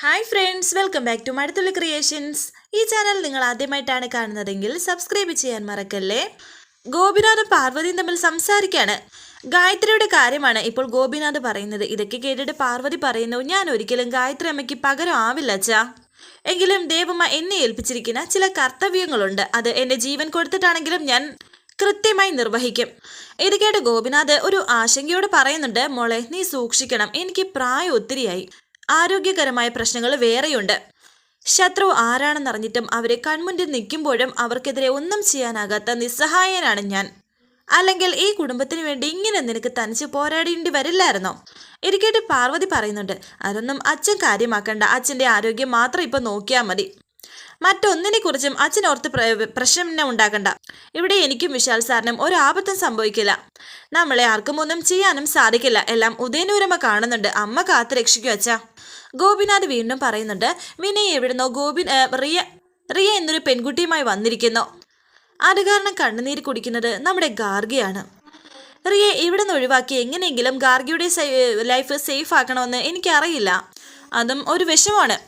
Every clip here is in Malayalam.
Hi friends welcome back to Mazhathulli creations ഈ ചാനൽ നിങ്ങൾ ആദ്യമായിട്ടാണ് കാണുന്നതെങ്കിൽ സബ്സ്ക്രൈബ് ചെയ്യാൻ മറക്കല്ലേ? ഗോപിനാഥും പാർവതിയും തമ്മിൽ സംസാരിക്കാണ്. ഗായത്രിയുടെ കാര്യമാണ് ഇപ്പോൾ ഗോപിനാഥ് പറയുന്നത്. ഇതൊക്കെ കേട്ടിട്ട് പാർവതി പറയുന്നു ഞാൻ ഒരിക്കലും ഗായത്രി അമ്മയ്ക്ക് പകരം ആവില്ല അച്ഛാ. എങ്കിലും ദേവമ്മ എന്നെ ഏൽപ്പിച്ചിരിക്കുന്ന ചില കർത്തവ്യങ്ങളുണ്ട്. അത് എന്റെ ജീവൻ കൊടുത്തിട്ടാണെങ്കിലും ഞാൻ കൃത്യമായി നിർവഹിക്കും. ഇത് കേട്ട് ഗോപിനാഥ് ഒരു ആശങ്കയോട് പറയുന്നുണ്ട് മോളെ നീ സൂക്ഷിക്കണം. എനിക്ക് പ്രായം ഒത്തിരിയായി. ആരോഗ്യകരമായ പ്രശ്നങ്ങൾ വേറെയുണ്ട്. ശത്രു ആരാണെന്നറിഞ്ഞിട്ടും അവരെ കൺമുന്നിൽ നിൽക്കുമ്പോഴും അവർക്കെതിരെ ഒന്നും ചെയ്യാനാകാത്ത നിസ്സഹായനാണ് ഞാൻ. അല്ലെങ്കിൽ ഈ കുടുംബത്തിന് വേണ്ടി ഇങ്ങനെ നിനക്ക് തനിച്ച് പോരാടേണ്ടി വരില്ലായിരുന്നോ? ഇരിക്കട്ടെ പാർവതി പറയുന്നുണ്ട്. അതൊന്നും അച്ഛൻ കാര്യമാക്കണ്ട. അച്ഛന്റെ ആരോഗ്യം മാത്രം ഇപ്പം നോക്കിയാൽ മതി. മറ്റൊന്നിനെ കുറിച്ചും അച്ഛനോർത്ത് പ്ര- പ്രശ്നം ഉണ്ടാക്കണ്ട. ഇവിടെ എനിക്കും വിശാൽ സാറിനും ഒരു ആപത്തും സംഭവിക്കില്ല. നമ്മളെ ആർക്കും ഒന്നും ചെയ്യാനും സാധിക്കില്ല. എല്ലാം ഉദയനൂരമ്മ കാണുന്നുണ്ട്. അമ്മ കാത്തു രക്ഷിക്കും അച്ഛാ. ഗോപിനാഥ് വീണ്ടും പറയുന്നുണ്ട് വിനയ് എവിടുന്നോ ഗോപി റിയ റിയ എന്നൊരു പെൺകുട്ടിയുമായി വന്നിരിക്കുന്നു. അത് കാരണം കണ്ണുനീര് കുടിക്കുന്നത് നമ്മുടെ ഗാർഗിയാണ്. റിയെ ഇവിടെ നിന്ന് ഒഴിവാക്കി എങ്ങനെയെങ്കിലും ഗാർഗിയുടെ ലൈഫ് സേഫ് ആക്കണമെന്ന് എനിക്കറിയില്ല. അതും ഒരു വിഷമാണ്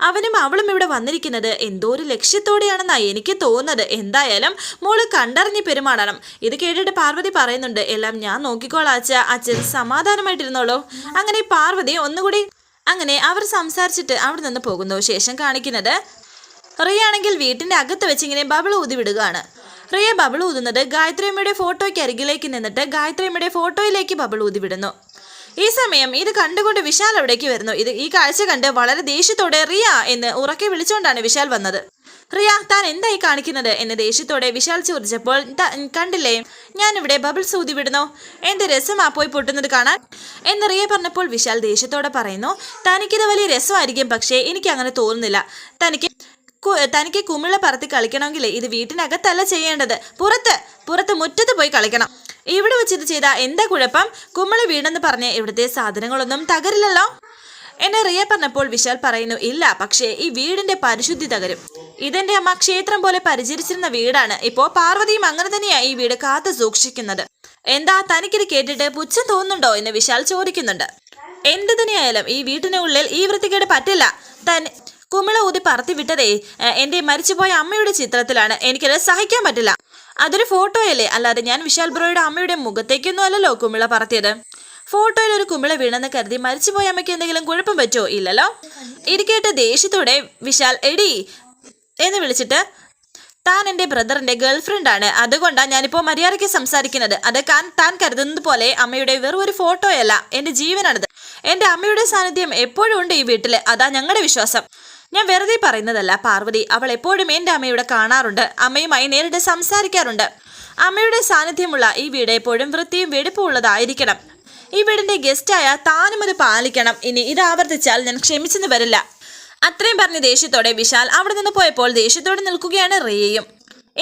അവനും അവളും ഇവിടെ വന്നിരിക്കുന്നത് എന്തോ ഒരു ലക്ഷ്യത്തോടെയാണെന്നാണ് എനിക്ക് തോന്നുന്നത്. എന്തായാലും മോൾ കണ്ടറിഞ്ഞ് പെരുമാറണം. ഇത് കേട്ടിട്ട് പാർവതി പറയുന്നുണ്ട് എല്ലാം ഞാൻ നോക്കിക്കോളാച്ച അച്ഛ. അച്ഛൻ സമാധാനമായിട്ടിരുന്നോളൂ. അങ്ങനെ പാർവതി ഒന്നുകൂടി അങ്ങനെ അവർ സംസാരിച്ചിട്ട് അവിടെ നിന്ന് പോകുന്നു. ശേഷം കാണിക്കുന്നത് റിയ ആണെങ്കിൽ വീട്ടിന്റെ അകത്ത് വെച്ച് ഇങ്ങനെ ബബിൾ ഊതി വിടുകയാണ്. റിയ ബബിൾ ഊതുന്നത് ഗായത്രിയമ്മയുടെ ഫോട്ടോയ്ക്ക് അരികിലേക്ക് നിന്നിട്ട് ഗായത്രിയമ്മയുടെ ഫോട്ടോയിലേക്ക് ബബിൾ ഊതി വിടുന്നു. ഈ സമയം ഇത് കണ്ടുകൊണ്ട് വിശാൽ അവിടേക്ക് വരുന്നു. ഇത് ഈ കാഴ്ച കണ്ട് വളരെ ദേഷ്യത്തോടെ റിയ എന്ന് ഉറക്കെ വിളിച്ചുകൊണ്ടാണ് വിശാൽ വന്നത്. റിയ താൻ എന്തായി കാണിക്കുന്നത്? എന്ന് ദേഷ്യത്തോടെ വിശാൽ ചോദിച്ചപ്പോൾ "ത- കണ്ടില്ലേ? ഞാനിവിടെ ബബിൾ ഊതി വിടുന്നു. എന്ത് രസമാ പോയി പൊട്ടുന്നത് കാണാൻ? എന്ന് റിയ പറഞ്ഞപ്പോൾ വിശാൽ ദേഷ്യത്തോടെ പറയുന്നു തനിക്കിത് വലിയ രസമായിരിക്കും പക്ഷേ എനിക്ക് അങ്ങനെ തോന്നുന്നില്ല. തനിക്ക് തനിക്ക് കുമിള പറത്തി കളിക്കണമെങ്കിൽ ഇത് വീട്ടിനകത്തല്ല ചെയ്യേണ്ടത്. പുറത്ത് പുറത്ത് മുറ്റത്ത് പോയി കളിക്കണം. ഇവിടെ വെച്ച് ചെയ്ത എന്താ കുഴപ്പം? കുമ്മൾ വീണെന്ന് പറഞ്ഞ് ഇവിടുത്തെ സാധനങ്ങളൊന്നും തകരില്ലല്ലോ? എന്നെ റിയ പറഞ്ഞപ്പോൾ വിശാൽ പറയുന്നു ഇല്ല പക്ഷേ ഈ വീടിന്റെ പരിശുദ്ധി തകരും. ഇതെന്റെ അമ്മ ക്ഷേത്രം പോലെ പരിചരിച്ചിരുന്ന വീടാണ്. ഇപ്പോ പാർവതിയും അങ്ങനെ തന്നെയാ ഈ വീട് കാത്തു സൂക്ഷിക്കുന്നത്. എന്താ തനിക്കിത് കേട്ടിട്ട് പുച്ഛം തോന്നുന്നുണ്ടോ? എന്ന് വിശാൽ ചോദിക്കുന്നുണ്ട്. എന്ത് തന്നെയായാലും ഈ വീട്ടിനുള്ളിൽ ഈ വൃത്തികേട് പറ്റില്ല. തൻ കുമിള ഊതി പറത്തി വിട്ടതേ മരിച്ചുപോയ അമ്മയുടെ ചിത്രത്തിലാണ്. എനിക്കത് സഹിക്കാൻ പറ്റില്ല. അതൊരു ഫോട്ടോയല്ലേ? അല്ലാതെ ഞാൻ വിശാൽ ബ്രോയുടെ അമ്മയുടെ മുഖത്തേക്കൊന്നും അല്ലല്ലോ കുമിള പറത്തിയത്. ഫോട്ടോയിൽ ഒരു കുമിള വീണെന്ന് കരുതി മരിച്ചുപോയ അമ്മയ്ക്ക് എന്തെങ്കിലും കുഴപ്പം പറ്റുമോ ഇല്ലല്ലോ. ഇരിക്കേട്ട് ദേഷ്യത്തോടെ വിശാൽ എടി എന്ന് വിളിച്ചിട്ട് താൻ എന്റെ ബ്രദറിന്റെ ഗേൾഫ്രണ്ട് ആണ്. അതുകൊണ്ടാണ് ഞാനിപ്പോൾ മര്യാദയ്ക്ക് സംസാരിക്കുന്നത്. അത് താൻ കരുതുന്നത് പോലെ അമ്മയുടെ വെറും ഒരു ഫോട്ടോയല്ല. എന്റെ ജീവനാണിത്. എന്റെ അമ്മയുടെ സാന്നിധ്യം എപ്പോഴും ഉണ്ട് ഈ വീട്ടിൽ അതാ ഞങ്ങളുടെ വിശ്വാസം. ഞാൻ വെറുതെ പറയുന്നതല്ല പാർവതി. അവൾ എപ്പോഴും എന്റെ അമ്മയുടെ കാണാറുണ്ട്. അമ്മയുമായി നേരിട്ട് സംസാരിക്കാറുണ്ട്. അമ്മയുടെ സാന്നിധ്യമുള്ള ഈ വീട് എപ്പോഴും വൃത്തിയും വെടിപ്പും ഉള്ളതായിരിക്കണം ഈ വീടിന്റെ ഗസ്റ്റായ താനും അത് പാലിക്കണം. ഇനി ഇത് ആവർത്തിച്ചാൽ ഞാൻ ക്ഷമിച്ചെന്ന് വരില്ല. അത്രയും പറഞ്ഞ ദേഷ്യത്തോടെ വിശാൽ അവിടെ നിന്ന് പോയപ്പോൾ ദേഷ്യത്തോടെ നിൽക്കുകയാണ് റിയയും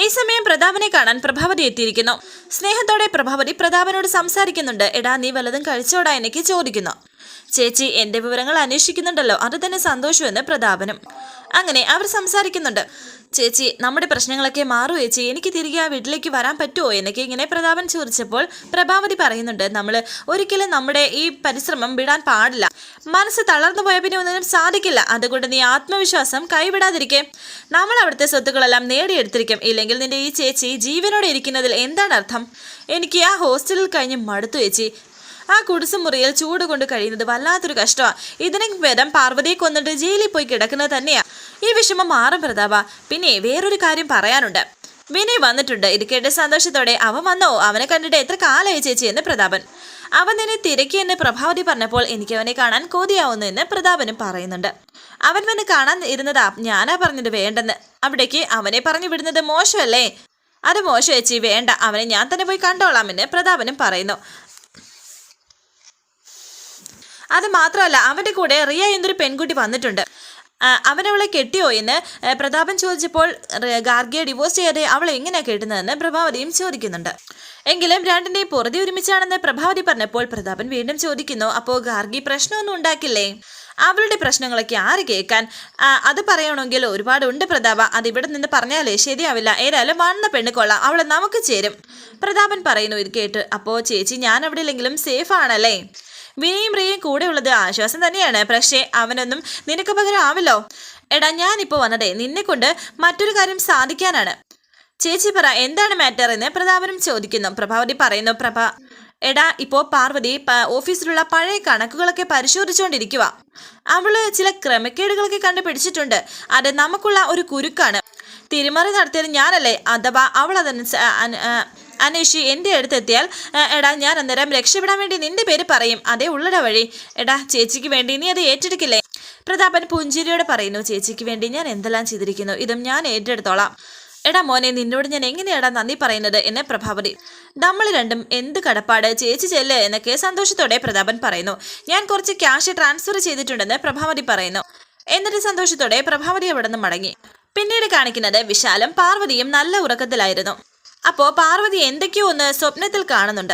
ഈ സമയം പ്രതാപനെ കാണാൻ പ്രഭാവതി എത്തിയിരിക്കുന്നു. സ്നേഹത്തോടെ പ്രഭാവതി പ്രതാപനോട് സംസാരിക്കുന്നുണ്ട്. എടാ നീ വല്ലതും കഴിച്ചോടാ? എനിക്ക് ചോദിക്കുന്നു. ചേച്ചി എന്റെ വിവരങ്ങൾ അന്വേഷിക്കുന്നുണ്ടല്ലോ. അത് തന്നെ സന്തോഷമെന്ന് പ്രതാപനും. അങ്ങനെ അവർ സംസാരിക്കുന്നുണ്ട്. ചേച്ചി നമ്മുടെ പ്രശ്നങ്ങളൊക്കെ മാറും ചേച്ചി. എനിക്ക് തിരികെ ആ വീട്ടിലേക്ക് വരാൻ പറ്റുമോ? എന്നൊക്കെ ഇങ്ങനെ പ്രതാപൻ ചോദിച്ചപ്പോൾ പ്രഭാവതി പറയുന്നുണ്ട്. നമ്മൾ ഒരിക്കലും നമ്മുടെ ഈ പരിശ്രമം വിടാൻ പാടില്ല. മനസ്സ് തളർന്നു പോയ പിന്നെ ഒന്നിനും സാധിക്കില്ല. അതുകൊണ്ട് നീ ആത്മവിശ്വാസം കൈവിടാതിരിക്കേ. നമ്മൾ അവിടുത്തെ സ്വത്തുക്കളെല്ലാം നേടിയെടുത്തിരിക്കും. ഇല്ലെങ്കിൽ നിന്റെ ഈ ചേച്ചി ജീവനോടെ ഇരിക്കുന്നതിൽ എന്താണ് അർത്ഥം? എനിക്ക് ആ ഹോസ്റ്റലിൽ കഴിഞ്ഞ് മടുത്തു ചേച്ചി. ആ കുടിസുമുറിയിൽ ചൂട് കൊണ്ട് കഴിയുന്നത് വല്ലാത്തൊരു കഷ്ടമാണ് ഇതിനു ഭേദം പാർവതിയെ കൊന്നിട്ട് ജയിലിൽ പോയി കിടക്കുന്നത് തന്നെയാ. ഈ വിഷമം മാറും പ്രതാപ. പിന്നെ വേറൊരു കാര്യം പറയാനുണ്ട്. വിനയ് വന്നിട്ടുണ്ട്. ഇത് കേട്ട സന്തോഷത്തോടെ അവൻ വന്നോ? അവനെ കണ്ടിട്ട് എത്ര കാലമായി ചേച്ചി എന്ന് പ്രതാപൻ. അവൻ നിന്നെ തിരക്കി എന്ന് പ്രഭാവതി പറഞ്ഞപ്പോൾ എനിക്ക് അവനെ കാണാൻ കോതിയാവുന്നു എന്ന് പ്രതാപനും പറയുന്നുണ്ട്. അവൻ വന്ന് കാണാൻ ഇരുന്നതാ. ഞാനാ പറഞ്ഞത് വേണ്ടെന്ന്. അവിടേക്ക് അവനെ പറഞ്ഞു വിടുന്നത് മോശമല്ലേ? അത് മോശം ചേച്ചി. വേണ്ട. അവനെ ഞാൻ തന്നെ പോയി കണ്ടോളാം കണ്ടോളാമെന്ന് പ്രതാപനും പറയുന്നു. അത് മാത്രമല്ല അവന്റെ കൂടെ റിയ എന്നൊരു പെൺകുട്ടി വന്നിട്ടുണ്ട്. അവനവളെ കെട്ടിയോ എന്ന് പ്രതാപൻ ചോദിച്ചപ്പോൾ ഗാർഗിയെ ഡിവോഴ്സ് ചെയ്യാതെ അവളെ എങ്ങനെയാണ് കെട്ടുന്നതെന്ന് പ്രഭാവതിയും ചോദിക്കുന്നുണ്ട്. എങ്കിലും രണ്ടിന്റെയും പുറതി ഒരുമിച്ചാണെന്ന് പ്രഭാവതി പറഞ്ഞപ്പോൾ പ്രതാപൻ വീണ്ടും ചോദിക്കുന്നു അപ്പോൾ ഗാർഗി പ്രശ്നമൊന്നും ഉണ്ടാക്കില്ലേ? അവളുടെ പ്രശ്നങ്ങളൊക്കെ ആര് കേൾക്കാൻ? അത് പറയണമെങ്കിൽ ഒരുപാടുണ്ട് പ്രതാപ. അത് ഇവിടെ നിന്ന് പറഞ്ഞാലേ ശരിയാവില്ല. ഏതായാലും വന്ന പെണ്ണ് കൊള്ളാം. അവളെ നമുക്ക് ചേരും. പ്രതാപൻ പറയുന്നു ഇത് കേട്ട് അപ്പോൾ ചേച്ചി ഞാൻ അവിടെ ഇല്ലെങ്കിലും സേഫ് ആണല്ലേ? വിനയും റിയയും കൂടെയുള്ളത് ആശ്വാസം തന്നെയാണ്. പക്ഷേ അവനൊന്നും നിനക്ക് പകരം ആവില്ലോ എടാ ഞാനിപ്പോ വന്നതേ നിന്നെ കൊണ്ട് മറ്റൊരു കാര്യം സാധിക്കാനാണ്. ചേച്ചി പറ എന്താണ് മാറ്റർ എന്ന് പ്രതാപനും ചോദിക്കുന്നു. പ്രഭാവതി പറയുന്നു പ്രഭ എടാ ഇപ്പോ പാർവതി ഓഫീസിലുള്ള പഴയ കണക്കുകളൊക്കെ പരിശോധിച്ചുകൊണ്ടിരിക്കുക അവൾ ചില ക്രമക്കേടുകളൊക്കെ കണ്ടുപിടിച്ചിട്ടുണ്ട്. അത് നമുക്കുള്ള ഒരു കുരുക്കാണ്. തിരിമറി നടത്തിയത് ഞാനല്ലേ? അഥവാ അവൾ അതനുസ അന- ആ, എന്റെ അടുത്തെത്തിയാൽ എടാ ഞാൻ അന്നേരം രക്ഷപ്പെടാൻ വേണ്ടി നിന്റെ പേര് പറയും. അതേ ഉള്ളട വഴി. എടാ ചേച്ചിക്ക് വേണ്ടി നീ അത് ഏറ്റെടുക്കില്ലേ? പ്രതാപൻ പുഞ്ചിരിയോടെ പറയുന്നു ചേച്ചിക്ക് വേണ്ടി ഞാൻ എന്തെല്ലാം ചെയ്തിരിക്കുന്നു ഇതും ഞാൻ ഏറ്റെടുത്തോളാം. എടാ മോനെ നിന്നോട് ഞാൻ എങ്ങനെയാടാ നന്ദി പറയുന്നത്? എന്നെ പ്രഭാവതി. നമ്മൾ രണ്ടും എന്ത് കടപ്പാട്? ചേച്ചി ചെല്ല് എന്നൊക്കെ സന്തോഷത്തോടെ പ്രതാപൻ പറയുന്നു. ഞാൻ കുറച്ച് ക്യാഷ് ട്രാൻസ്ഫർ ചെയ്തിട്ടുണ്ടെന്ന് പ്രഭാവതി പറയുന്നു. എന്നിട്ട് സന്തോഷത്തോടെ പ്രഭാവതി അവിടെ നിന്ന് മടങ്ങി. പിന്നീട് കാണിക്കുന്നത് വിശാലം പാർവതിയും നല്ല ഉറക്കത്തിലായിരുന്നു. അപ്പോ പാർവതി എന്തൊക്കെയോ ഒന്ന് സ്വപ്നത്തിൽ കാണുന്നുണ്ട്.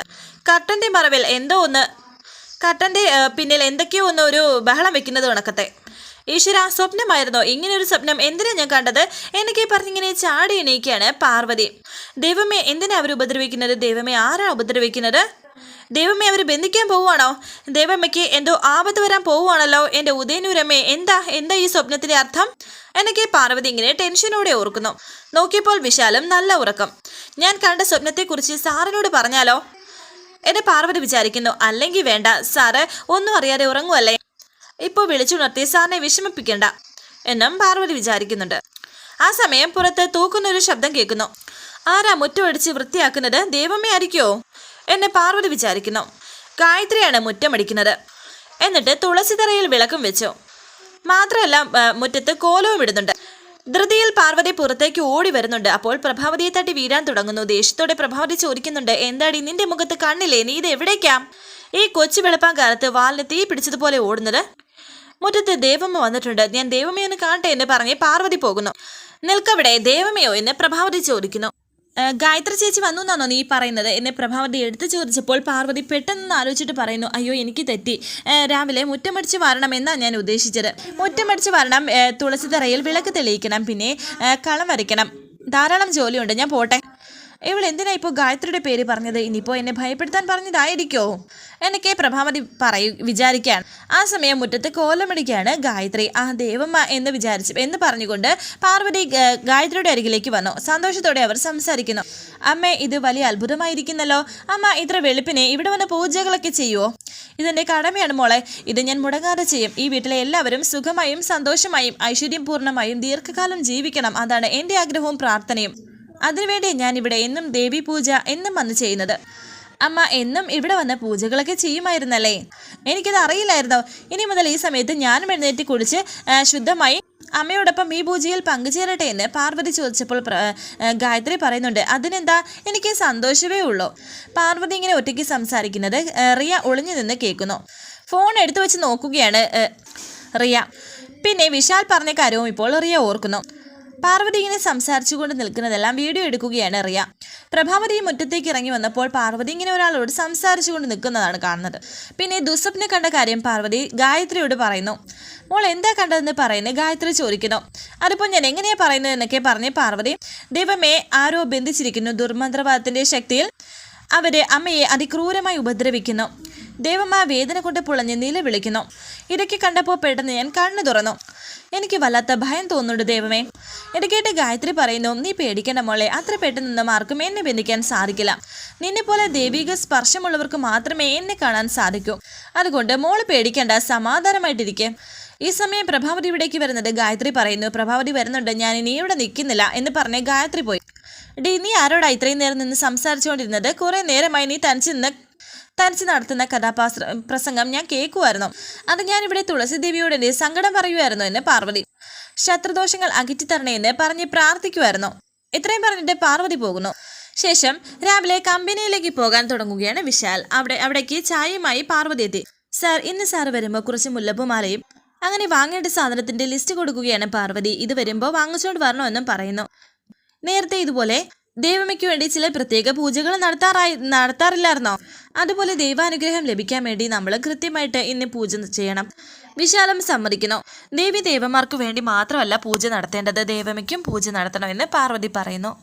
കർട്ടന്റെ മറവിൽ എന്തോ ഒന്ന് കർട്ടന്റെ പിന്നിൽ എന്തൊക്കെയോ ഒന്ന് ഒരു ബഹളം വെക്കുന്നത് കണക്കത്തെ. ഈശ്വര സ്വപ്നമായിരുന്നോ? ഇങ്ങനെ ഒരു സ്വപ്നം എന്തിനാ ഞാൻ കണ്ടത്? എനിക്ക് പറഞ്ഞിങ്ങനെ ചാടി എണീക്കുകയാണ് പാർവതി. ദൈവമേ എന്തിനാ അവർ ഉപദ്രവിക്കുന്നത്? ദൈവമേ ആരാണ് ഉപദ്രവിക്കുന്നത്? ദൈവമേ അവർ ബന്ധിക്കാൻ പോവുകയാണോ? ദൈവമ്മയ്ക്ക് എന്തോ ആപത്ത് വരാൻ പോവുകയാണല്ലോ? എന്റെ ഉദയനൂരമ്മേ എന്താ എന്താ ഈ സ്വപ്നത്തിന്റെ അർത്ഥം? എനിക്ക് പാർവതി ഇങ്ങനെ ടെൻഷനോടെ ഓർക്കുന്നു. നോക്കിയപ്പോൾ വിശാലം നല്ല ഉറക്കം. ഞാൻ കണ്ട സ്വപ്നത്തെക്കുറിച്ച് സാറിനോട് പറഞ്ഞാലോ? എന്നെ പാർവതി വിചാരിക്കുന്നു. അല്ലെങ്കിൽ വേണ്ട. സാറ് ഒന്നും അറിയാതെ ഉറങ്ങുമല്ലേ ഇപ്പോൾ വിളിച്ചുണർത്തി സാറിനെ വിഷമിപ്പിക്കണ്ട എന്നും പാർവതി വിചാരിക്കുന്നുണ്ട്. ആ സമയം പുറത്ത് തൂക്കുന്നൊരു ശബ്ദം കേൾക്കുന്നു. ആരാ മുറ്റമടിച്ച് വൃത്തിയാക്കുന്നത്? ദൈവമേ ആയിരിക്കോ? എന്നെ പാർവതി വിചാരിക്കുന്നു. ഗായത്രിയാണ് മുറ്റമടിക്കുന്നത്. എന്നിട്ട് തുളസിതറയിൽ വിളക്കും വെച്ചു. മാത്രമല്ല മുറ്റത്ത് കോലവും ഇടുന്നുണ്ട്. ധൃതിയിൽ പാർവതി പുറത്തേക്ക് ഓടി വരുന്നുണ്ട്. അപ്പോൾ പ്രഭാവതിയെ തട്ടി വീഴാൻ തുടങ്ങുന്നു. ദേഷ്യത്തോടെ പ്രഭാവതി ചോദിക്കുന്നുണ്ട് എന്താടി നിന്റെ മുഖത്ത് കണ്ണില്ലേ? നീ ഇത് എവിടേക്കാം? ഈ കൊച്ചു വെളുപ്പാൻ കാലത്ത് വാലിന് തീ പിടിച്ചതുപോലെ ഓടുന്നത്. മുറ്റത്ത് ദേവമ്മ വന്നിട്ടുണ്ട്. ഞാൻ ദേവമ്മയെ ഒന്ന് കാണട്ടെ എന്ന് പറഞ്ഞ് പാർവതി പോകുന്നു. നിൽക്കവിടെ ദേവമ്മയോ? എന്ന് പ്രഭാവതി ചോദിക്കുന്നു. "ഏ, ഗായത്രി ചേച്ചി വന്നു എന്നാണോ നീ പറയുന്നത്? എന്നെ പ്രഭാവതി എടുത്തു ചോദിച്ചപ്പോൾ പാർവതി പെട്ടെന്ന് ആലോചിച്ചിട്ട് പറയുന്നു അയ്യോ എനിക്ക് തെറ്റി. രാവിലെ മുറ്റമടിച്ച് വരണം എന്നാണ് ഞാൻ ഉദ്ദേശിച്ചത്. മുറ്റമടിച്ച് വരണം തുളസി തുളസിത്തറയിൽ വിളക്ക് തെളിയിക്കണം പിന്നെ കളം വരയ്ക്കണം. ധാരാളം ജോലിയുണ്ട് ഞാൻ പോട്ടെ. ഇവൾ എന്തിനാ ഇപ്പോൾ ഗായത്രിയുടെ പേര് പറഞ്ഞത്? ഇനിയിപ്പോൾ എന്നെ ഭയപ്പെടുത്താൻ പറഞ്ഞതായിരിക്കോ? എന്നൊക്കെ പ്രഭാമതി പറയൂ വിചാരിക്കുകയാണ്. ആ സമയം മുറ്റത്ത് കോലമിടിക്കുകയാണ് ഗായത്രി. ആ ദേവമ്മ എന്ന് വിചാരിച്ചു എന്ന് പറഞ്ഞുകൊണ്ട് പാർവതി ഗായത്രിയുടെ അരികിലേക്ക് വന്നു. സന്തോഷത്തോടെ അവർ സംസാരിക്കുന്നു. അമ്മ ഇത് വലിയ അത്ഭുതമായിരിക്കുന്നല്ലോ. അമ്മ ഇത്ര വെളുപ്പിനെ ഇവിടെ വന്ന് പൂജകളൊക്കെ ചെയ്യുവോ? ഇതെന്റെ കടമയാണ് മോളെ. ഇത് ഞാൻ മുടങ്ങാതെ ചെയ്യും. ഈ വീട്ടിലെ എല്ലാവരും സുഖമായും സന്തോഷമായും ഐശ്വര്യം പൂർണമായും ദീർഘകാലം ജീവിക്കണം. അതാണ് എന്റെ ആഗ്രഹവും പ്രാർത്ഥനയും. അതിനുവേണ്ടി ഞാൻ ഇവിടെ എന്നും ദേവി പൂജ എന്നും വന്ന് ചെയ്യുന്നത്. അമ്മ എന്നും ഇവിടെ വന്ന് പൂജകളൊക്കെ ചെയ്യുമായിരുന്നല്ലേ? എനിക്കത് അറിയില്ലായിരുന്നോ? ഇനി മുതൽ ഈ സമയത്ത് ഞാനും എഴുന്നേറ്റ് കുളിച്ച് ശുദ്ധമായി അമ്മയോടൊപ്പം ഈ പൂജയിൽ പങ്കുചേരട്ടെ എന്ന് പാർവതി ചോദിച്ചപ്പോൾ ഗായത്രി പറയുന്നുണ്ട് അതിനെന്താ? എനിക്ക് സന്തോഷമേ ഉള്ളൂ. പാർവതി ഇങ്ങനെ ഒറ്റയ്ക്ക് സംസാരിക്കുന്നത് റിയ ഒളിഞ്ഞു നിന്ന് കേൾക്കുന്നു. ഫോൺ എടുത്തു വെച്ച് നോക്കുകയാണ് റിയ. പിന്നെ വിശാൽ പറഞ്ഞ കാര്യവും ഇപ്പോൾ റിയ ഓർക്കുന്നു. പാർവതി ഇങ്ങനെ സംസാരിച്ചുകൊണ്ട് നിൽക്കുന്നതെല്ലാം വീഡിയോ എടുക്കുകയാണ് റിയ. പ്രഭാവതി മുറ്റത്തേക്ക് ഇറങ്ങി വന്നപ്പോൾ പാർവതി ഇങ്ങനെ ഒരാളോട് സംസാരിച്ചുകൊണ്ട് നിൽക്കുന്നതാണ് കാണുന്നത്. പിന്നെ ദുസ്വപ്നം കണ്ട കാര്യം പാർവതി ഗായത്രിയോട് പറയുന്നു. മോൾ എന്താ കണ്ടതെന്ന് പറയുന്നത് ഗായത്രി ചോദിക്കുന്നു. അതിപ്പോൾ ഞാൻ എങ്ങനെയാ പറയുന്നത് എന്നൊക്കെ പറഞ്ഞ് പാർവതി ദൈവമേ ആരോ ബന്ധിച്ചിരിക്കുന്നു ദുർമന്ത്രവാദത്തിന്റെ ശക്തിയിൽ. അവരെ അമ്മയെ അതിക്രൂരമായി ഉപദ്രവിക്കുന്നു. ദേവമ്മ വേദന കൊണ്ട് പുളഞ്ഞ് നിലവിളിക്കുന്നു ഇടയ്ക്ക് കണ്ടപ്പോൾ പെട്ടെന്ന് ഞാൻ കണ്ണു തുറന്നു. എനിക്ക് വല്ലാത്ത ഭയം തോന്നുന്നുണ്ട് ദൈവമേ. ഇടയ്ക്കേട്ട് കേട്ട് ഗായത്രി പറയുന്നു നീ പേടിക്കേണ്ട മോളെ അത്ര പെട്ടെന്നൊന്നും ആർക്കും എന്നെ ബന്ധിക്കാൻ സാധിക്കില്ല. നിന്നെപ്പോലെ ദൈവിക സ്പർശമുള്ളവർക്ക് മാത്രമേ എന്നെ കാണാൻ സാധിക്കൂ. അതുകൊണ്ട് മോൾ പേടിക്കേണ്ട സമാധാനമായിട്ടിരിക്കെ. ഈ സമയം പ്രഭാവതി ഇവിടേക്ക് വരുന്നത് ഗായത്രി പറയുന്നു പ്രഭാവതി വരുന്നുണ്ട് ഞാൻ ഇനി ഇവിടെ നിൽക്കുന്നില്ല എന്ന് പറഞ്ഞ് ഗായത്രി പോയി. ഡി നീ ആരോടാ ഇത്രയും നേരം നിന്ന് സംസാരിച്ചുകൊണ്ടിരുന്നത്? കുറേ നേരമായി നീ തനിച്ച് നിന്ന് തനിച്ച് നടത്തുന്ന കഥാപാത്ര പ്രസംഗം ഞാൻ കേൾക്കുമായിരുന്നു അത് ഞാനിവിടെ ഇവിടെ തുളസി ദേവിയോട് എന്റെ സങ്കടം പറയുമായിരുന്നു എന്ന് പാർവതി ശത്രുദോഷങ്ങൾ അകറ്റിത്തരണേ എന്ന് പറഞ്ഞ് പ്രാർത്ഥിക്കുമായിരുന്നു ഇത്രയും പറഞ്ഞിട്ട് പാർവതി പോകുന്നു. ശേഷം രാവിലെ കമ്പനിയിലേക്ക് പോകാൻ തുടങ്ങുകയാണ് വിശാൽ. അവിടെ അവിടേക്ക് ചായയുമായി പാർവതി എത്തി. സാർ ഇന്ന് സാർ വരുമ്പോൾ കുറച്ച് മുല്ലപ്പുമാലയും അങ്ങനെ വാങ്ങേണ്ട സാധനത്തിന്റെ ലിസ്റ്റ് കൊടുക്കുകയാണ് പാർവതി. ഇത് വരുമ്പോൾ വാങ്ങിച്ചുകൊണ്ട് വരണമെന്നും പറയുന്നു. നേരത്തെ ഇതുപോലെ ദേവമ്മയ്ക്ക് വേണ്ടി ചില പ്രത്യേക പൂജകൾ നടത്താറായി നടത്താറില്ലായിരുന്നോ? അതുപോലെ ദൈവാനുഗ്രഹം ലഭിക്കാൻ വേണ്ടി നമ്മൾ കൃത്യമായിട്ട് ഇന്ന് പൂജ ചെയ്യണം. വിശാലം സമ്മതിക്കുന്നു. ദേവി ദേവന്മാർക്ക് വേണ്ടി മാത്രമല്ല പൂജ നടത്തേണ്ടത്. ദേവമയ്ക്കും പൂജ നടത്തണമെന്ന് പാർവതി പറയുന്നു.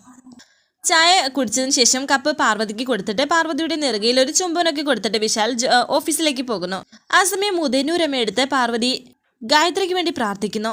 ചായ കുടിച്ചതിന് ശേഷം കപ്പ് പാർവതിക്ക് കൊടുത്തിട്ട് പാർവതിയുടെ നെറുകയിൽ ഒരു ചുംബനൊക്കെ കൊടുത്തിട്ട് വിശാൽ ഓഫീസിലേക്ക് പോകുന്നു. ആ സമയം ഉദയനൂരമ്മ എടുത്ത് പാർവതി ഗായത്രിക്ക് വേണ്ടി പ്രാർത്ഥിക്കുന്നു.